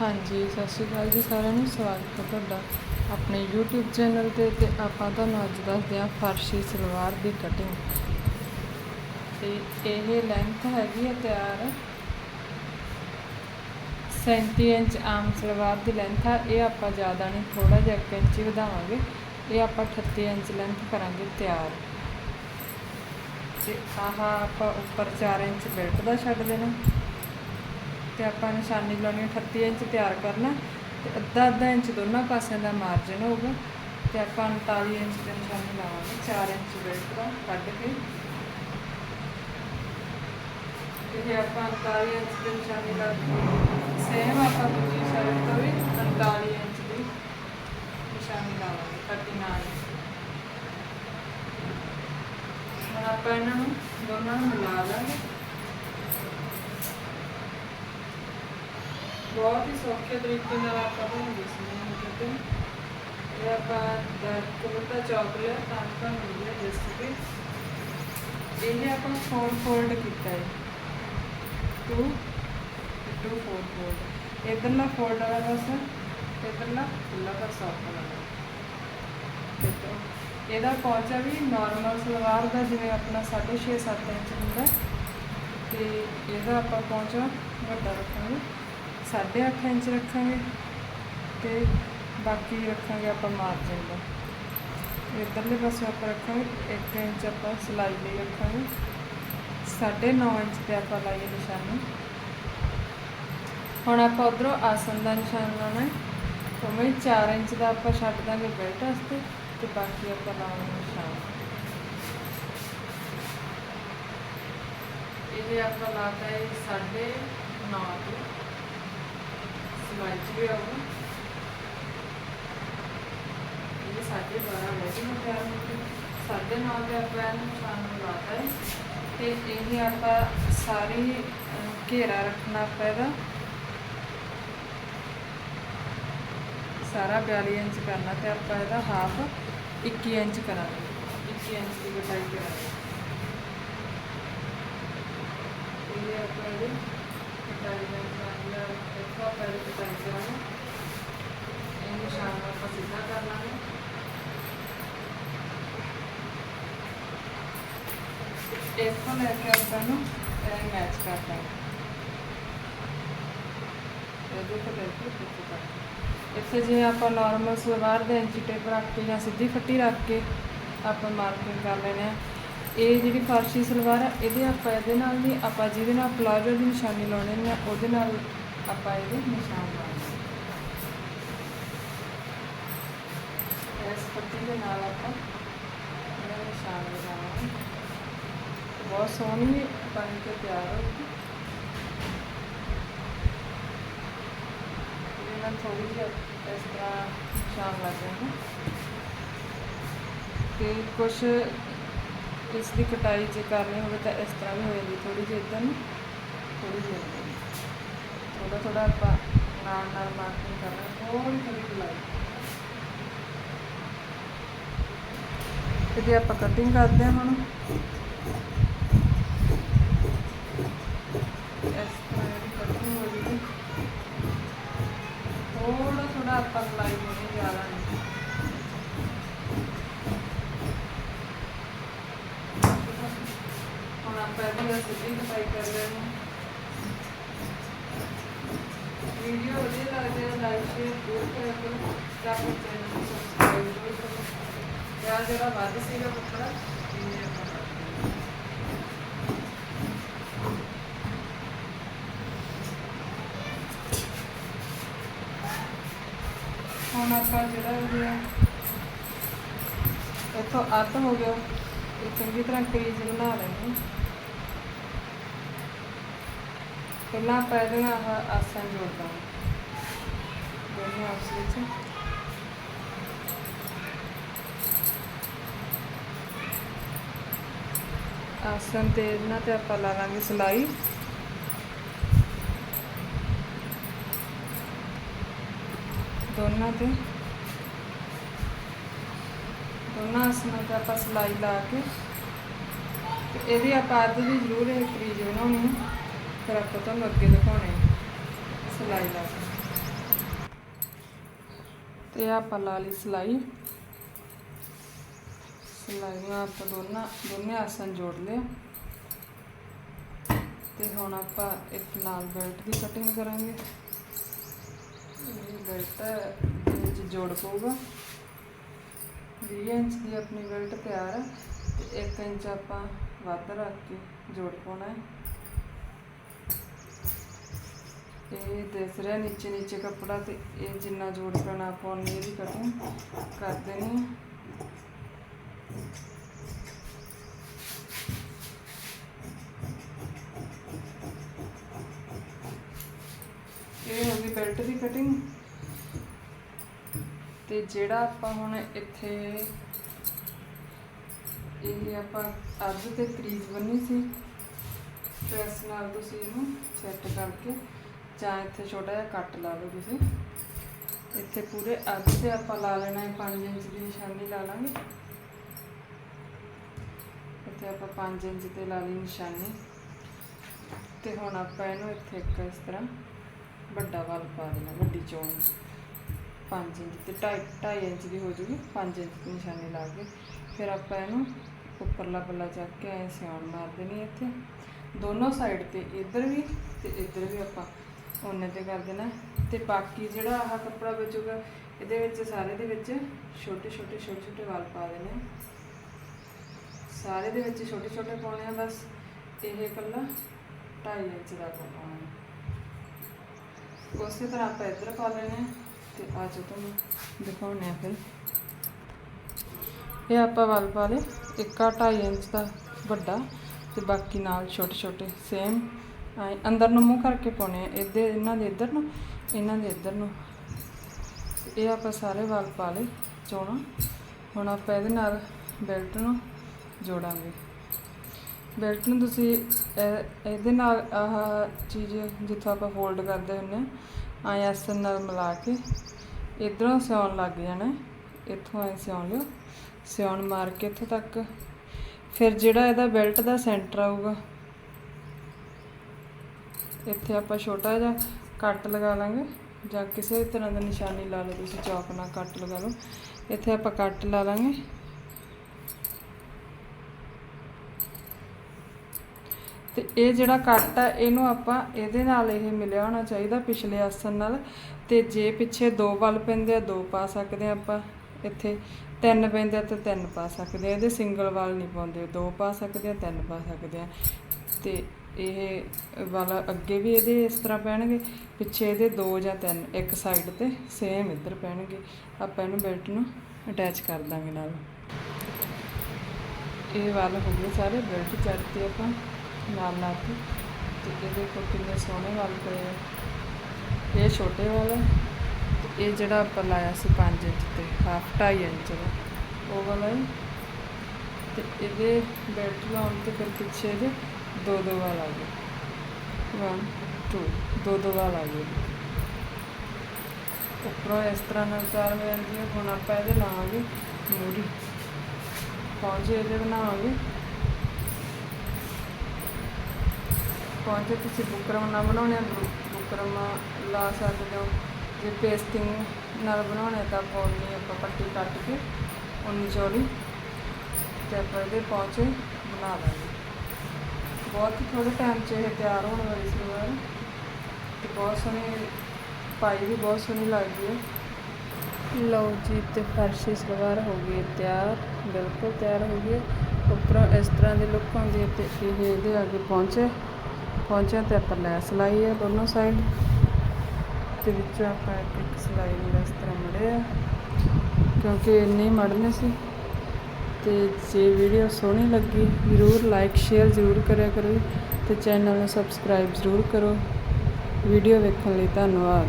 ਹਾਂਜੀ, ਸਤਿ ਸ਼੍ਰੀ ਅਕਾਲ ਜੀ ਸਾਰਿਆਂ ਨੂੰ, ਸਵਾਗਤ ਹੈ ਤੁਹਾਡਾ ਆਪਣੇ YouTube ਚੈਨਲ ਤੇ ਤੇ ਆਪਾਂ ਤੁਹਾਨੂੰ ਅੱਜ ਦੱਸਦੇ ਹਾਂ ਫਰਸ਼ੀ ਸਲਵਾਰ ਦੀ ਕਟਿੰਗ ਤੇ ਇਹ ਲੈਂਥ ਹੈਗੀ ਹੈ ਤਿਆਰ। 37 ਇੰਚ ਆਮ ਸਲਵਾਰ ਦੀ ਲੈਂਥ ਆ, ਇਹ ਆਪਾਂ ਜ਼ਿਆਦਾ ਨਹੀਂ ਥੋੜਾ ਜਿਹਾ ਇੱਕ ਇੰਚ ਵਧਾਵਾਂਗੇ। ਇਹ ਆਪਾਂ 38 ਇੰਚ ਲੈਂਥ ਕਰਾਂਗੇ ਤਿਆਰ। ਤੇ ਆਹ ਆਪਾਂ ਉੱਪਰ 4 ਇੰਚ ਬੈਲਟ ਦਾ ਛੱਡ ਦੇਣਾ। ਤੇ ਆਪਾਂ ਨਿਸ਼ਾਨੀ ਲਾਉਣੀ ਹੈ 38 ਇੰਚ ਤਿਆਰ ਕਰਨਾ ਤੇ ਅੱਧਾ ਅੱਧਾ ਇੰਚ ਦੋਨਾਂ ਪਾਸਿਆਂ ਦਾ ਮਾਰਜਨ ਹੋਊਗਾ ਤੇ ਆਪਾਂ 39 ਇੰਚ ਤੇ ਨਿਸ਼ਾਨੀ ਲਾਵਾਂਗੇ 4 ਇੰਚ ਬੈਲਟ ਦਾ ਕੱਢ ਕੇ। ਇਹ ਆਪਾਂ 39 ਇੰਚ ਤੇ ਨਿਸ਼ਾਨੀ ਲਾ ਸੇਮ ਆਪਾਂ ਦੂਜੀ ਸਾਈਡ ਤੋਂ ਵੀ 39 ਇੰਚ ਦੀ ਨਿਸ਼ਾਨੀ ਲਾਵਾਂਗੇ 39 ਹੁਣ ਆਪਾਂ ਇਹਨਾਂ ਨੂੰ ਦੋਨਾਂ ਨੂੰ ਮਿਲਾ ਲਾਂਗੇ। ਬਹੁਤ ਹੀ ਸੌਖੇ ਤਰੀਕੇ ਨਾਲ ਆਪਾਂ ਬਣਾਉਂਦੇ ਸੀ ਮਤਲਬ ਇਹ ਆਪਾਂ ਕਬੂਤਾ ਚਾਕਲੇਟ ਤਾਂ ਤਾਂ ਮਿਲ ਗਿਆ ਰੈਸਿਪੀ ਇਹ ਆਪਾਂ ਫੋਰ ਫੋਲਡ ਕੀਤਾ ਹੈ। ਟੂ ਟੂ ਫੋਰ ਫੋਲਡ ਇਧਰਲਾ ਫੋਲਡ ਵਾਲਾ ਪਾਸਾ ਇਧਰਲਾ ਖੁੱਲਾ ਪਾਸਾ ਆਪਾਂ ਲਾਉਣਾ ਦੇਖੋ, ਇਹਦਾ ਪਹੁੰਚਾ ਵੀ ਨਾਰਮਲ ਸਲਵਾਰ ਦਾ ਜਿਵੇਂ ਆਪਣਾ 6.5 7 ਇੰਚ ਹੁੰਦਾ। ਤੇ ਇਹਦਾ ਆਪਾਂ ਪਹੁੰਚਾ ਵੱਡਾ ਰੱਖਾਂਗੇ। 8.5 ਇੰਚ ਰੱਖਾਂਗੇ ਤੇ ਬਾਕੀ ਰੱਖਾਂਗੇ ਆਪਾਂ ਮਾਰਜਨ ਦਾ। ਇਧਰਲੇ ਪਾਸੇ ਆਪਾਂ ਰੱਖਾਂਗੇ 1 ਇੰਚ ਆਪਾਂ ਸਿਲਾਈ ਲਈ ਰੱਖਾਂਗੇ। 9.5 ਇੰਚ ਤੇ ਆਪਾਂ ਲਾਈਏ ਨਿਸ਼ਾਨੀ। ਹੁਣ ਆਪਾਂ ਉਧਰੋਂ ਆਸਨ ਦਾ ਨਿਸ਼ਾਨ ਲਾਉਣਾ ਹੈ। ਉਵੇਂ 4 ਇੰਚ ਦਾ ਆਪਾਂ ਛੱਡ ਦਾਂਗੇ ਬੈਲਟ ਵਾਸਤੇ ਤੇ ਬਾਕੀ ਆਪਾਂ ਲਾਉਣਾ ਨਿਸ਼ਾਨ। ਇਹ ਆਪਾਂ ਲਾਤਾ ਹੈ 9.5 ਤੇ। ਸਿਲਾਈ ਵੀ ਆਊਗਾ ਇਹ ਸਾਢੇ 12 ਵਜੇ ਨੂੰ ਤਿਆਰ ਹੋ ਕੇ ਸਾਢੇ 9 ਤੇ ਆਪਾਂ ਇਹਨੂੰ ਨਿਸ਼ਾਨ ਲਾਤਾ ਹੈ ਤੇ ਇਹ ਆਪਾਂ ਸਾਰੀ ਘੇਰਾ ਰੱਖਣਾ ਪੈਦਾ ਸਾਰਾ 42 ਇੰਚ ਕਰਨਾ ਤੇ ਆਪਾਂ ਇਹਦਾ ਹਾਫ 21 ਇੰਚ ਕਰਾਂਗੇ। 21 ਇੰਚ ਦੀ ਕਟਾਈ ਕਰਾਂਗੇ। ਇਹ ਆਪਾਂ ਇਹਦੇ ਕਟਾਈ ਇੱਥੋਂ ਆਪਾਂ ਇਹਦੀ ਕਟਾਈ ਕਰਾਂਗੇ ਇਹ ਨਿਸ਼ਾਨ ਨੂੰ ਆਪਾਂ ਸਿੱਧਾ ਕਰ ਲਾਂਗੇ ਇੱਥੋਂ ਲੈ ਕੇ ਆਪਾਂ ਨੂੰ ਇਹ ਮੈਚ ਕਰ ਦਾਂਗੇ ਇਹਦੇ ਤੋਂ ਲੈ ਕੇ ਇੱਥੇ ਇੱਥੇ ਜਿਵੇਂ ਆਪਾਂ ਨਾਰਮਲ ਸਲਵਾਰ ਦੇ ਇੰਚੀ ਟੇਪ ਰੱਖ ਕੇ ਜਾਂ ਸਿੱਧੀ ਫੱਟੀ ਰੱਖ ਕੇ ਆਪਾਂ ਮਾਰਕਿੰਗ ਕਰ ਲੈਣੇ ਆ ਇਹ ਜਿਹੜੀ ਫਾਰਸ਼ੀ ਸਲਵਾਰ ਆ, ਇਹਦੇ ਆਪਾਂ ਇਹਦੇ ਨਾਲ ਨਹੀਂ ਆਪਾਂ ਜਿਹਦੇ ਨਾਲ ਪਲਾਜ਼ੋ ਦੀ ਨਿਸ਼ਾਨੀ ਲਾਉਣੇ ਨੇ ਉਹਦੇ ਨਾਲ ਆਪਾਂ ਇਹਦੇ ਨਿਸ਼ਾਨ ਲਾਉਣੇ ਆ। ਇਸ ਪੱਟੀ ਦੇ ਨਾਲ ਆਪਾਂ ਇਹਦਾ ਨਿਸ਼ਾਨ ਲਗਾਉਣਾ ਬਹੁਤ ਸੋਹਣੀ ਬਣ ਕੇ ਤਿਆਰ ਹੋਊਗੀ ਇਹਦੇ ਨਾਲ ਥੋੜੀ ਜਿਹੀ ਇਸ ਤਰ੍ਹਾਂ ਨਿਸ਼ਾਨ ਲੱਗ ਜਾਣਾ। ਤੇ ਕੁਛ ਇਸ ਦੀ ਕਟਾਈ ਜੇ ਕਰਨੀ ਹੋਵੇ ਤਾਂ ਇਸ ਤਰ੍ਹਾਂ ਵੀ ਹੋ ਜਾਂਦੀ ਥੋੜੀ ਜਿਹੀ ਇੱਧਰ ਨੂੰ। ਥੋੜੀ ਜਿਹੀ ਨੂੰ। ਥੋੜਾ ਥੋੜਾ ਆਪਾਂ ਨਾਲ ਨਾਲ ਮਾਰਕਿੰਗ ਕਰਨਾ ਥੋੜੀ ਥੋੜੀ ਗੁਲਾਈ ਤੇ ਜੇ ਆਪਾਂ ਕਟਿੰਗ ਕਰਦੇ ਹਾਂ ਹੁਣ ਹੁਣ ਆਪਾਂ ਇਹਦੀ ਸਿੱਧੀ ਕਟਾਈ ਕਰ ਲੈਣੀ ਵੀਡੀਓ ਵਧੀਆ ਲੱਗਦੀ ਹੈ ਲਾਈਕ ਸ਼ੇਅਰ ਜ਼ਰੂਰ ਕਰਿਆ ਕਰੋ। ਤਾਂ ਕਿ ਚੈਨਲ ਨੂੰ ਸਬਸਕ੍ਰਾਈਬ ਜ਼ਰੂਰ ਕਰੋ। ਯਾਰ ਜਿਹੜਾ ਵੱਧ ਸੀਗਾ ਕੱਪੜਾ ਹੁਣ ਆਪਾਂ ਜਿਹੜਾ ਇਹ ਇੱਥੋਂ ਅੱਧ ਹੋ ਗਿਆ। ਇਹ ਚੰਗੀ ਤਰ੍ਹਾਂ ਕਰੀਜ਼ ਬਣਾ ਲੈਣੀ ਪਹਿਲਾਂ ਆਪਾਂ ਇਹਦੇ ਨਾਲ ਆਹ ਆਸਨ ਜੋੜ ਦਾਂਗੇ ਦੋਨੇ ਆਪਸ ਵਿੱਚ। ਆਸਨ ਤੇ ਇਹਨਾਂ ਤੇ ਆਪਾਂ ਲਾ ਲਾਂਗੇ ਸਿਲਾਈ। ਦੋਨਾਂ ਤੇ। ਦੋਨਾਂ ਆਸਨਾਂ ਤੇ ਆਪਾਂ ਸਿਲਾਈ ਲਾ ਕੇ। ਤੇ ਇਹਦੀ ਆਪਾਂ ਅੱਧ ਵੀ ਜ਼ਰੂਰ ਇਹ ਕਰੀਜ਼ ਬਣਾਉਣੀ ਹੈ। ਫਿਰ ਆਪਾਂ ਤੁਹਾਨੂੰ ਅੱਗੇ ਦਿਖਾਉਣੇ ਆ। ਸਿਲਾਈ ਲਾ ਕੇ। ਇਹ ਆਪਾਂ ਲਾ ਲਈ ਸਿਲਾਈ। ਸਿਲਾਈਆਂ ਆਪਾਂ ਦੋਨਾਂ, ਦੋਨੇ ਆਸਨ ਜੋੜ ਲਿਆ ਤੇ ਹੁਣ ਆਪਾਂ ਇੱਕ ਨਾਲ ਬੈਲਟ ਦੀ ਕਟਿੰਗ ਕਰਾਂਗੇ। ਇਹ ਬੈਲਟ ਦੇ ਵਿੱਚ ਜੋੜ ਪਊਗਾ। 20 ਇੰਚ ਦੀ ਆਪਣੀ ਬੈਲਟ ਤਿਆਰ ਹੈ। ਤੇ 1 ਇੰਚ ਆਪਾਂ ਵੱਧ ਰੱਖ ਕੇ ਜੋੜ ਪਾਉਣਾ ਹੈ। ਇਹ ਦਿਸ ਰਿਹਾ ਨੀਚੇ ਨੀਚੇ ਕੱਪੜਾ ਤੇ ਇਹ ਜਿੰਨਾ ਜੋੜ ਪੈਣਾ ਆਪਾਂ ਉਨੀ ਇਹਦੀ ਕਟਿੰਗ ਕਰ ਦੇਣੀ। ਇਹ ਹੋ ਗਈ ਬੈਲਟ ਦੀ ਕਟਿੰਗ ਤੇ ਜਿਹੜਾ ਆਪਾਂ ਹੁਣ ਇੱਥੇ ਇਹ ਆਪਾਂ ਅੱਜ ਤੇ ਕਰੀਜ਼ ਬੰਨੀ ਸੀ ਪ੍ਰੈਸ ਨਾਲ ਤੁਸੀਂ ਇਹਨੂੰ ਸੈੱਟ ਕਰਕੇ ਜਾਂ ਇੱਥੇ ਛੋਟਾ ਜਿਹਾ ਕੱਟ ਲਾ ਲਓ ਤੁਸੀਂ। ਇੱਥੇ ਪੂਰੇ ਅੱਧ ਤੇ ਆਪਾਂ ਲਾ ਲੈਣਾ ਹੈ 5 ਇੰਚ ਦੀ ਨਿਸ਼ਾਨੀ ਲਾ ਲਾਂਗੇ। ਇੱਥੇ ਆਪਾਂ 5 ਇੰਚ ਤੇ ਲਾ ਲਈ ਨਿਸ਼ਾਨੀ। ਤੇ ਹੁਣ ਆਪਾਂ ਇਹਨੂੰ ਇੱਥੇ ਇੱਕ ਇਸ ਤਰ੍ਹਾਂ ਵੱਡਾ ਵੱਲ ਪਾ ਦੇਣਾ, ਵੱਡੀ ਚੌਣ। 5 ਇੰਚ ਤੇ 2.5 ਇੰਚ ਦੀ ਹੋ ਜੂਗੀ 5 ਇੰਚ ਦੀ ਨਿਸ਼ਾਨੀ ਲਾ ਕੇ। ਫਿਰ ਆਪਾਂ ਇਹਨੂੰ ਉੱਪਰਲਾ ਪੱਲਾ ਚੱਕ ਕੇ ਐ ਸਿਆਣ ਮਾਰ ਦੇਣੀ ਇੱਥੇ। ਦੋਨੋਂ ਸਾਈਡ ਤੇ ਇੱਧਰ ਵੀ ਤੇ ਇੱਧਰ ਵੀ ਆਪਾਂ ਉਹਨੇ ਤੇ ਕਰ ਦੇਣਾ। ਤੇ ਬਾਕੀ ਜਿਹੜਾ ਆਹ ਕੱਪੜਾ ਬਚੂਗਾ, ਇਹਦੇ ਵਿੱਚ ਸਾਰੇ ਦੇ ਵਿੱਚ ਛੋਟੇ ਛੋਟੇ ਛੋਟੇ ਛੋਟੇ ਵਾਲ ਪਾ ਦੇਣੇ। ਆ। ਸਾਰੇ ਦੇ ਵਿੱਚ ਛੋਟੇ ਛੋਟੇ ਪਾਉਣੇ ਆ ਬਸ। ਇਹ ਇਕੱਲਾ 2.5 ਇੰਚ ਦਾ ਪਾਉਣਾ ਉਸੇ ਤਰ੍ਹਾਂ ਆਪਾਂ ਇੱਧਰ ਪਾ ਲੈਣੇ ਆ ਤੇ ਆ ਜੋ ਤੁਹਾਨੂੰ ਦਿਖਾਉਣੇ ਆ ਫਿਰ। ਇਹ ਆਪਾਂ ਵੱਲ ਪਾ ਲਏ। ਇੱਕ ਆ 2.5 ਇੰਚ ਦਾ ਵੱਡਾ ਤੇ ਬਾਕੀ ਨਾਲ ਛੋਟੇ ਛੋਟੇ ਸੇਮ ਅੰਦਰ ਨੂੰ ਮੂੰਹ ਕਰਕੇ ਪਾਉਣੇ ਆ ਇਹਦੇ ਇਹਨਾਂ ਦੇ ਇੱਧਰ ਨੂੰ, ਇਹਨਾਂ ਦੇ ਇੱਧਰ ਨੂੰ। ਇਹ ਆਪਾਂ ਸਾਰੇ ਵੱਲ ਪਾ ਲਏ, ਚੋਣਾ। ਹੁਣ ਆਪਾਂ ਇਹਦੇ ਨਾਲ ਬੈਲਟ ਨੂੰ ਜੋੜਾਂਗੇ। ਬੈਲਟ ਨੂੰ ਤੁਸੀਂ ਇਹ- ਇਹਦੇ ਨਾਲ ਆਹ ਚੀਜ਼ ਜਿੱਥੋਂ ਆਪਾਂ ਫੋਲਡ ਕਰਦੇ ਹੁੰਦੇ ਆ, ਆਏ ਆਸਨ ਨਾਲ ਮਿਲਾ ਕੇ ਇਧਰੋਂ ਸਿਉਣ ਲੱਗ ਜਾਣਾ ਇੱਥੋਂ ਐ ਸਿਉਣ ਲਿਓ। ਸਿਉਣ ਮਾਰ ਕੇ ਇੱਥੋਂ ਤੱਕ। ਫਿਰ ਜਿਹੜਾ ਇਹਦਾ ਬੈਲਟ ਦਾ ਸੈਂਟਰ ਆਊਗਾ ਇੱਥੇ ਆਪਾਂ ਛੋਟਾ ਜਿਹਾ ਕੱਟ ਲਗਾ ਲਾਂਗੇ ਜਾਂ ਕਿਸੇ ਵੀ ਤਰ੍ਹਾਂ ਦਾ ਨਿਸ਼ਾਨੀ ਲਾ ਲਓ ਤੁਸੀਂ ਚੌਕ ਨਾਲ ਕੱਟ ਲਗਾ ਲਓ। ਇੱਥੇ ਆਪਾਂ ਕੱਟ ਲਾ ਲਾਂਗੇ। ਤੇ ਇਹ ਜਿਹੜਾ ਕੱਟ ਹੈ ਇਹਨੂੰ ਆਪਾਂ ਇਹਦੇ ਨਾਲ ਇਹ ਮਿਲਿਆ ਹੋਣਾ ਚਾਹੀਦਾ ਪਿਛਲੇ ਆਸਨ ਨਾਲ। ਤੇ ਜੇ ਪਿੱਛੇ ਦੋ ਵੱਲ ਪੈਂਦੇ ਆ, ਦੋ ਪਾ ਸਕਦੇ ਆ ਆਪਾਂ। ਇੱਥੇ ਤਿੰਨ ਪੈਂਦੇ ਆ ਤੇ ਤਿੰਨ ਪਾ ਸਕਦੇ ਆ। ਇਹਦੇ ਸਿੰਗਲ ਵੱਲ ਨਹੀਂ ਪਾਉਂਦੇ। ਦੋ ਪਾ ਸਕਦੇ ਆ, ਤਿੰਨ ਪਾ ਸਕਦੇ ਆ। ਤੇ ਇਹ ਵਾਲਾ ਅੱਗੇ ਵੀ ਇਹਦੇ ਇਸ ਤਰ੍ਹਾਂ ਪੈਣਗੇ, ਪਿੱਛੇ ਇਹਦੇ ਦੋ ਜਾਂ ਤਿੰਨ, ਇੱਕ ਸਾਈਡ ਤੇ ਸੇਮ ਇੱਧਰ ਪੈਣਗੇ। ਆਪਾਂ ਇਹਨੂੰ ਬੈਲਟ ਨੂੰ ਅਟੈਚ ਕਰ ਦਾਂਗੇ ਨਾਲ। ਇਹ ਵਾਲ ਹੋ ਗਏ ਸਾਰੇ ਬੈਲਟ ਚੜਤੇ ਆਪਾਂ ਨਾਲ ਲਾ ਕੇ ਤੇ ਇਹ ਦੇਖੋ ਕਿੰਨੇ ਸੋਹਣੇ ਵਾਲ ਪਏ ਆ। ਇਹ ਛੋਟੇ ਵਾਲ ਹੈ ਇਹ ਜਿਹੜਾ ਆਪਾਂ ਲਾਇਆ ਸੀ 5 ਇੰਚ ਤੇ ਹਾਫ 2.5 ਇੰਚ ਦਾ, ਉਹ ਵਾਲਾ ਹੈ। ਤੇ ਇਹਦੇ ਬੈਲਟ ਲਾਉਣ ਤੇ ਫਿਰ ਪਿੱਛੇ ਇਹਦੇ ਦੋ ਦੋ ਵਾਲ ਆ ਗਏ। 1 2 ਦੋ ਦੋ ਵਾਲ ਆ ਗਏ। ਉੱਪਰੋਂ ਇਸ ਤਰ੍ਹਾਂ ਨਾਲ ਚਾਰ ਜਾਂਦੀ ਹੈ ਹੁਣ ਆਪਾਂ ਇਹਦੇ ਲਾਵਾਂਗੇ ਮੂਰੀ। ਪੌਂਚੇ ਇਹਦੇ ਬਣਾਵਾਂਗੇ। ਪੌਂਚੇ ਤੁਸੀਂ ਬੁਕਰਮ ਨਾਲ ਬਣਾਉਣੇ ਆ ਬੁਕਰਮ ਲਾ ਸਕਦੇ ਹੋ। ਜੇ ਪੇਸਟਿੰਗ ਨਾਲ ਬਣਾਉਣੇ ਤਾਂ ਪੌਣੀ ਆਪਾਂ ਪੱਟੀ ਕੱਟ ਕੇ ਉਨੀ ਚੌੜੀ ਤੇ ਆਪਾਂ ਇਹਦੇ ਪੌਂਚੇ ਬਣਾ ਲਾਂਗੇ ਬਹੁਤ ਹੀ ਥੋੜੇ ਟਾਈਮ 'ਚ ਇਹ ਤਿਆਰ ਹੋਣ ਵਾਲੀ ਸਲਵਾਰ ਤੇ ਬਹੁਤ ਸੋਹਣੀ ਪਾਈ ਵੀ ਬਹੁਤ ਸੋਹਣੀ ਲੱਗਦੀ ਹੈ ਲਓ ਜੀ, ਤੇ ਫਰਸ਼ੀ ਸਲਵਾਰ ਹੋ ਗਈ, ਤਿਆਰ, ਬਿਲਕੁਲ ਤਿਆਰ ਹੋ ਗਈ ਹੈ ਉੱਪਰੋਂ ਇਸ ਤਰ੍ਹਾਂ ਦੀ ਲੁੱਕ ਆਉਂਦੀ ਹੈ ਤੇ ਇਹ ਇਹਦੇ ਅੱਗੇ ਪਹੁੰਚੇ ਪਹੁੰਚਿਆ ਤੇ ਆਪਾਂ ਲੈਸ ਲਾਈ ਹੈ ਦੋਨੋਂ ਸਾਈਡ ਤੇ ਵਿੱਚੋਂ ਆਪਾਂ ਇੱਕ ਇੱਕ ਸਿਲਾਈ ਨੂੰ ਇਸ ਤਰ੍ਹਾਂ ਮੜਿਆ, ਕਿਉਂਕਿ ਇੰਨੇ ਮੜਨੇ ਸੀ। ਤੇ ਜੇ ਵੀਡੀਓ ਸੋਹਣੀ ਲੱਗੀ, ਜ਼ਰੂਰ ਲਾਈਕ ਸ਼ੇਅਰ ਜ਼ਰੂਰ ਕਰਿਆ ਕਰੋ ਤੇ ਚੈਨਲ ਨੂੰ ਸਬਸਕ੍ਰਾਈਬ ਜ਼ਰੂਰ ਕਰੋ। ਵੀਡੀਓ ਵੇਖਣ ਲਈ ਧੰਨਵਾਦ।